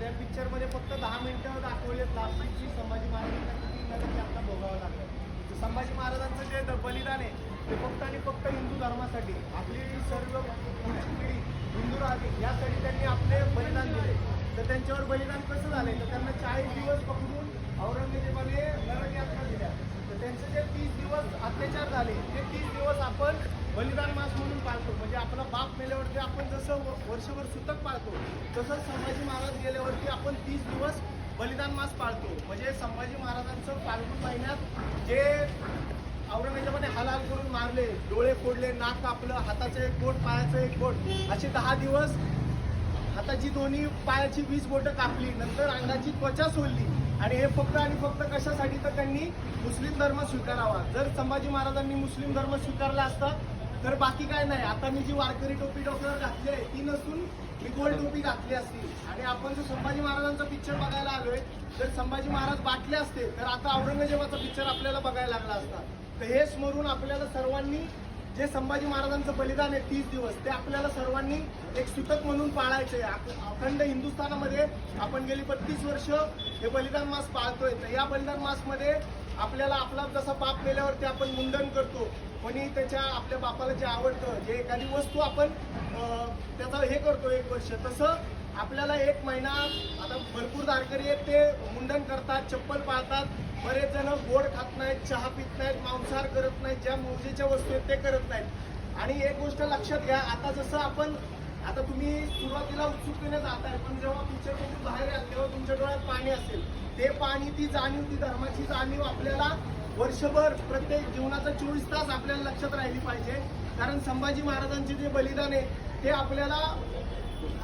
त्या पिक्चरमध्ये फक्त दहा मिनटं दाखवलेत लास्टची संभाजी महाराजांना किती नरक यातना भोगावं लागलं. तर संभाजी महाराजांचं जे बलिदान आहे ते फक्त आणि फक्त हिंदू धर्मासाठी. आपली सर्व पिढी हिंदू राहावी यासाठी त्यांनी आपले बलिदान दिले. तर त्यांच्यावर बलिदान कसं झालंय? तर त्यांना चाळीस दिवस पकडून औरंगजेबाने नरक यात्रा दिल्या. तर त्यांचे जे तीस दिवस अत्याचार झाले ते तीस दिवस आपण बलिदान मास म्हणून पाळतो. म्हणजे आपला बाप मेल्यावरती आपण जसं व- वर्षभर सुतक पाळतो तसंच संभाजी महाराज गेल्यावरती आपण तीस दिवस बलिदान मास पाळतो. म्हणजे संभाजी महाराजांचं फाल्गुन महिन्यात जे औरंगजेबाने हलाल करून मारले डोळे फोडले नाक कापलं हाताचं एक बोट पायाचं एक बोट असे दहा दिवस हाताची दोन्ही पायाची वीस बोटं कापली. नंतर अंगाची त्वचा सोडली आणि हे फक्त आणि फक्त कशासाठी तर त्यांनी मुस्लिम धर्म स्वीकारावा. जर संभाजी महाराजांनी मुस्लिम धर्म स्वीकारला असता तर बाकी काय नाही. आता मी जी वारकरी टोपी डोक्यावर घातली आहे ती नसून मी गोल टोपी घातली असती. आणि आपण जर संभाजी महाराजांचा पिक्चर बघायला आलोय जर संभाजी महाराज बाटले असते तर आता औरंगजेबाचा पिक्चर आपल्याला बघायला लागला असता. तर हे स्मरून आपल्याला सर्वांनी जे संभाजी महाराजांचं बलिदान आहे तीस दिवस ते आपल्याला सर्वांनी एक सुतक म्हणून पाळायचे अखंड हिंदुस्थानामध्ये आपण गेली बत्तीस वर्ष हे बलिदान मास पाळतोय. तर या बलिदान मासमध्ये आपल्याला आपला जसा बाप मेल्यावरती आपण मुंडन करतो कोणी त्याच्या आपल्या बापाला जे आवडतं जे एखादी वस्तू आपण त्याचा हे करतो एक वर्ष. तसं आपल्याला एक महिना आता भरपूर दारकरी आहेत ते मुंडन करतात चप्पल पाळतात. बरेच जण गोड खात नाहीत चहा पित नाहीत मांसाहार करत नाहीत ज्या मोजेच्या वस्तू आहेत ते करत नाहीत. आणि एक गोष्ट लक्षात घ्या आता जसं आपण आता तुम्ही सुरुवातीला उत्सुकतेने जाताय पण जेव्हा पिक्चर तुम्ही बाहेर याल तेव्हा तुमच्या डोळ्यात पाणी असेल. ते पाणी ती जाणीव ती धर्माची जाणीव आपल्याला वर्षभर प्रत्येक जीवनाचा चोवीस तास आपल्याला लक्षात राहिली पाहिजे. कारण संभाजी महाराजांचे जे बलिदान आहे ते आपल्याला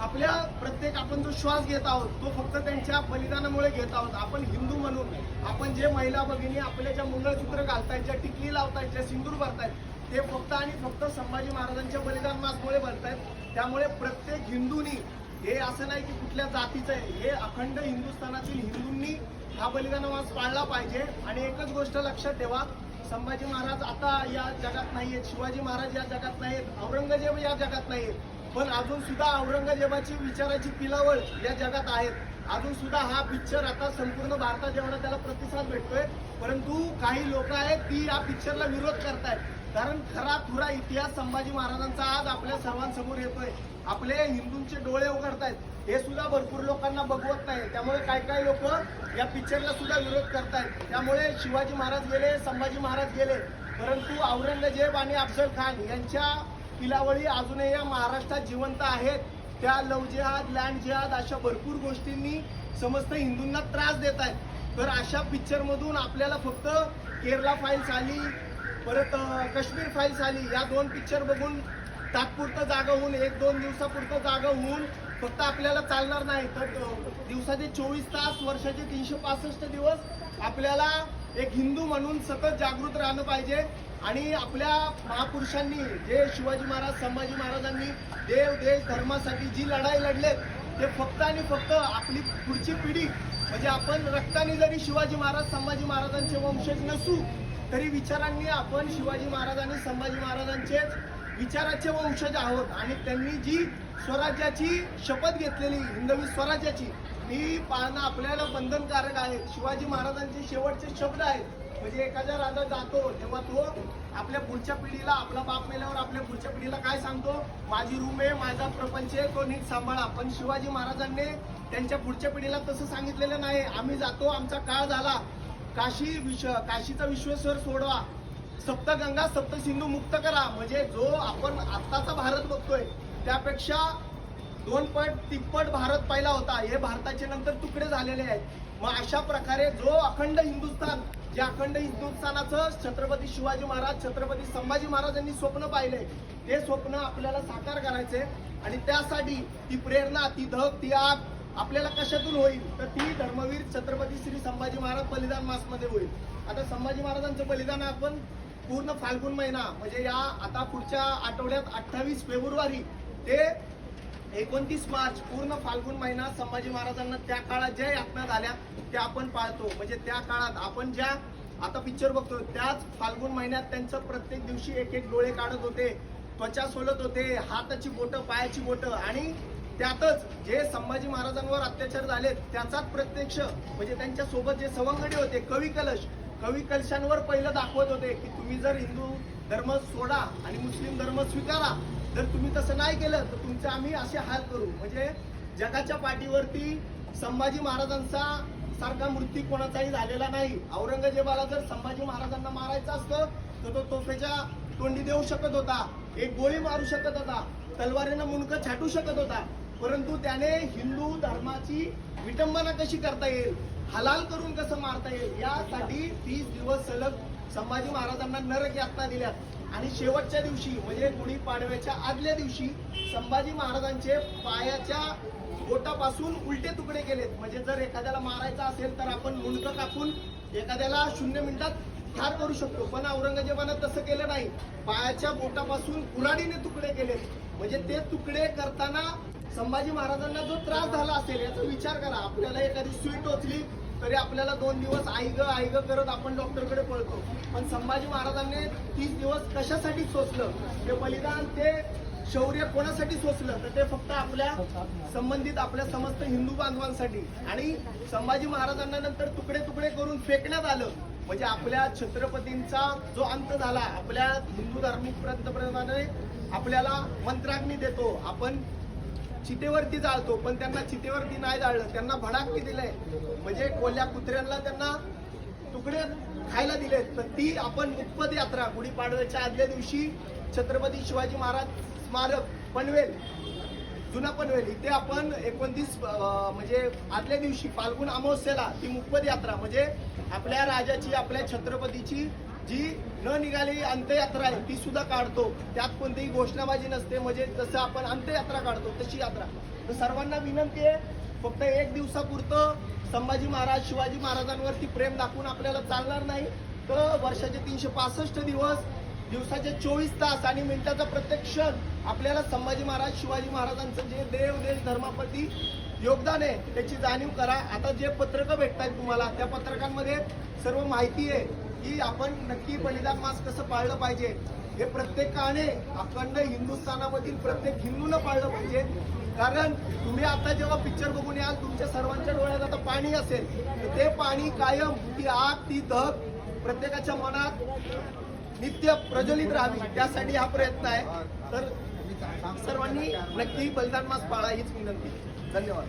आपल्या प्रत्येक आपण जो श्वास घेत आहोत तो फक्त त्यांच्या बलिदानामुळे घेत आहोत. आपण हिंदू म्हणून आपण जे महिला भगिनी आपल्या ज्या मंगळसूत्र घालतायत ज्या टिकली लावतायत ज्या सिंदूर भरतायत ते फक्त आणि फक्त संभाजी महाराजांच्या बलिदान मासमुळे भरतायत. त्यामुळे प्रत्येक हिंदूनी हे असं नाही की कुठल्या जातीचं आहे हे अखंड हिंदुस्थानातील हिंदूंनी हा बलिदान मास पाळला पाहिजे. आणि एकच गोष्ट लक्षात ठेवा संभाजी महाराज आता या जगात नाहीयेत शिवाजी महाराज या जगात नाहीत औरंगजेब या जगात नाहीत पण अजून सुद्धा औरंगजेबाची विचाराची पिलावळ या जगात आहेत. अजून सुद्धा हा पिक्चर आता संपूर्ण भारतात जेवढा त्याला प्रतिसाद भेटतोय. परंतु काही लोक आहेत ती या पिक्चरला विरोध करतायत. कारण खरा खुरा इतिहास संभाजी महाराजांचा आज आपल्या सर्वांसमोर येतोय. आपले हिंदूंचे डोळे उघडतायत. हे सुद्धा भरपूर लोकांना बघवत नाही त्यामुळे काय काय लोक या पिक्चरला सुद्धा विरोध करतायत. त्यामुळे शिवाजी महाराज गेले संभाजी महाराज गेले. परंतु औरंगजेब आणि अफजल खान यांच्या पिलावळी अजूनही या महाराष्ट्रात जिवंत आहेत. त्या लव जिहाद लँड जिहाद अशा भरपूर गोष्टींनी समस्त हिंदूंना त्रास देत आहेत तर अशा पिक्चरमधून आपल्याला फक्त केरला फाईल्स आली परत काश्मीर फाईल्स आली. या दोन पिक्चर बघून तात्पुरतं जागा होऊन एक दोन दिवसापुरतं जागा होऊन फक्त आपल्याला चालणार नाही. तर दिवसाचे चोवीस तास वर्षाचे तीनशे पासष्ट दिवस आपल्याला एक हिंदू म्हणून सतत जागृत राहिलं पाहिजे. आणि आपल्या महापुरुषांनी जे शिवाजी महाराज संभाजी महाराजांनी देव देश धर्मासाठी जी लढाई लढलेत ते फक्त आणि फक्त आपली पुढची पिढी म्हणजे आपण रक्ताने जरी शिवाजी महाराज संभाजी महाराजांचे वंशज नसू तरी विचारांनी आपण शिवाजी महाराज आणि संभाजी महाराजांचेच विचाराचे वंशज आहोत. आणि त्यांनी जी स्वराज्याची शपथ घेतलेली हिंदवी स्वराज्याची ही पाळणं आपल्याला बंधनकारक आहे. शिवाजी महाराजांचे शेवटचे शब्द आहेत. म्हणजे एखादा राजा जातो तेव्हा तो आपल्या पुढच्या पिढीला आपला बाप मेल्यावर आपल्या पुढच्या पिढीला काय सांगतो? माझी रूम आहे माझा प्रपंच आहे तो नीट सांभाळा. पण शिवाजी महाराजांनी त्यांच्या पुढच्या पिढीला तसं सांगितलेलं नाही. आम्ही जातो आमचा काळ झाला. काशी विश्व काशीचा विश्वेश्वर सोडवा. सप्तगंगा सप्त सिंधू मुक्त करा. म्हणजे जो आपण आत्ताचा भारत बघतोय त्यापेक्षा दोन पट तिप्पट भारत पहिला होता. हे भारताचे नंतर तुकडे झालेले आहेत. मग अशा प्रकारे जो अखंड हिंदुस्थान जे अखंड हिंदुस्थानाचं छत्रपती शिवाजी महाराज छत्रपती संभाजी महाराजांनी स्वप्न पाहिले ते स्वप्न आपल्याला साकार करायचे आणि त्यासाठी ती प्रेरणा ती धग ती आग आपल्याला कशातून होईल? तर ती धर्मवीर छत्रपती श्री संभाजी महाराज बलिदान मासमध्ये होईल. आता संभाजी महाराजांचं बलिदान आपण पूर्ण फाल्गुन महिना म्हणजे या आता पुढच्या आठवड्यात अठ्ठावीस फेब्रुवारी ते एकोणतीस मार्च पूर्ण फाल्गुन महिना संभाजी महाराजांना त्या काळात ज्या यातना झाल्या त्या आपण पाळतो. म्हणजे त्या काळात आपण ज्या आता पिक्चर बघतो त्याच फाल्गुन महिन्यात त्यांचं प्रत्येक दिवशी एक एक डोळे काढत होते त्वचा सोलत होते हाताची बोटं पायाची बोटं आणि त्यातच जे संभाजी महाराजांवर अत्याचार झाले त्याचाच प्रत्यक्ष म्हणजे त्यांच्यासोबत जे सवंगडी होते कवी कलश कवी कलशांवर पहिलं दाखवत होते की तुम्ही जर हिंदू धर्म सोडा आणि मुस्लिम धर्म स्वीकारा जर तुम्ही तसं नाही केलं तर तुमचे आम्ही असे हाल करू. म्हणजे जगाच्या पाठीवरती संभाजी महाराजांचा सारखा मृत्यू कोणाचाही झालेला नाही. औरंगजेबाला जर संभाजी महाराजांना मारायचं असतं तर तो तोफेच्या तोंडी देऊ शकत होता एक गोळी मारू शकत होता तलवारीनं मुंडकं छाटू शकत होता. परंतु त्याने हिंदू धर्माची विटंबना कशी करता येईल हलाल करून कसं मारता येईल यासाठी तीस दिवस सलग संभाजी महाराजांना नरक यातना दिल्यात. आणि शेवटच्या दिवशी म्हणजे गुढीपाडव्याच्या आदल्या दिवशी संभाजी महाराजांचे पायाच्या बोटापासून उलटे तुकडे केलेत. म्हणजे जर एखाद्याला मारायचं असेल तर आपण मुंडकं कापून एखाद्याला शून्य मिनिटात ठार करू शकतो. पण औरंगजेबानं तसं केलं नाही. पायाच्या बोटापासून कुराडीने तुकडे केलेत. म्हणजे ते तुकडे करताना संभाजी महाराजांना जो त्रास झाला असेल याचा विचार करा. आपल्याला एखादी सुई टोचली तरी आपल्याला दोन दिवस आईग आईग करत आपण डॉक्टरकडे पळतो. पण संभाजी महाराजांनी तीस दिवस कशासाठी सोचलं ते बलिदान ते शौर्य कोणासाठी सोचलं तर ते फक्त आपल्या संबंधित आपल्या समस्त हिंदू बांधवांसाठी. आणि संभाजी महाराजांना नंतर तुकडे तुकडे करून फेकण्यात आलं. म्हणजे आपल्या छत्रपतींचा जो अंत झाला आपल्या हिंदू धार्मिक पंतप्रधानाने आपल्याला मंत्राग्नी देतो. आपण चितेवरती जाळतो पण त्यांना चितेवरती नाही जाळलं. त्यांना भडाकली दिलंय. म्हणजे कोल्ह्या कुत्र्यांना त्यांना तुकडे खायला दिलेत. तर ती आपण मुक्पद यात्रा गुढीपाडव्याच्या आदल्या दिवशी छत्रपती शिवाजी महाराज स्मारक पनवेल जुना पनवेल इथे आपण एकोणतीस म्हणजे आदल्या दिवशी फाल्गुन अमावस्येला ती मुखपद यात्रा म्हणजे आपल्या राजाची आपल्या छत्रपतीची जी न निघालेली अंत्ययात्रा आहे ती सुद्धा काढतो. त्यात कोणतीही घोषणाबाजी नसते म्हणजे जसं आपण अंत्ययात्रा काढतो तशी यात्रा. तर सर्वांना विनंती आहे फक्त एक दिवसापुरतं संभाजी महाराज शिवाजी महाराजांवरती प्रेम दाखवून आपल्याला चालणार नाही. तर वर्षाचे तीनशे पासष्ट दिवस दिवसाचे चोवीस तास आणि मिनिटाचा प्रत्येक क्षण आपल्याला संभाजी महाराज शिवाजी महाराजांचं जे देव देश धर्माप्रती योगदान आहे त्याची जाणीव करा. आता जे पत्रकं भेटत आहेत तुम्हाला त्या पत्रकांमध्ये सर्व माहिती आहे की आपण नक्की बलिदान मास कसं पाळलं पाहिजे. हे प्रत्येकाने अखंड हिंदुस्थानामधील प्रत्येक हिंदूनं पाळलं पाहिजे. कारण तुम्ही आता जेव्हा पिक्चर बघून याल तुमच्या सर्वांच्या डोळ्यात आता पाणी असेल. तर ते पाणी कायम ती आग ती धग प्रत्येकाच्या मनात नित्य प्रज्वलित राहावी त्यासाठी हा प्रयत्न आहे. तर सर्वांनी नक्की बलिदान मास पाळा हीच विनंती. धन्यवाद.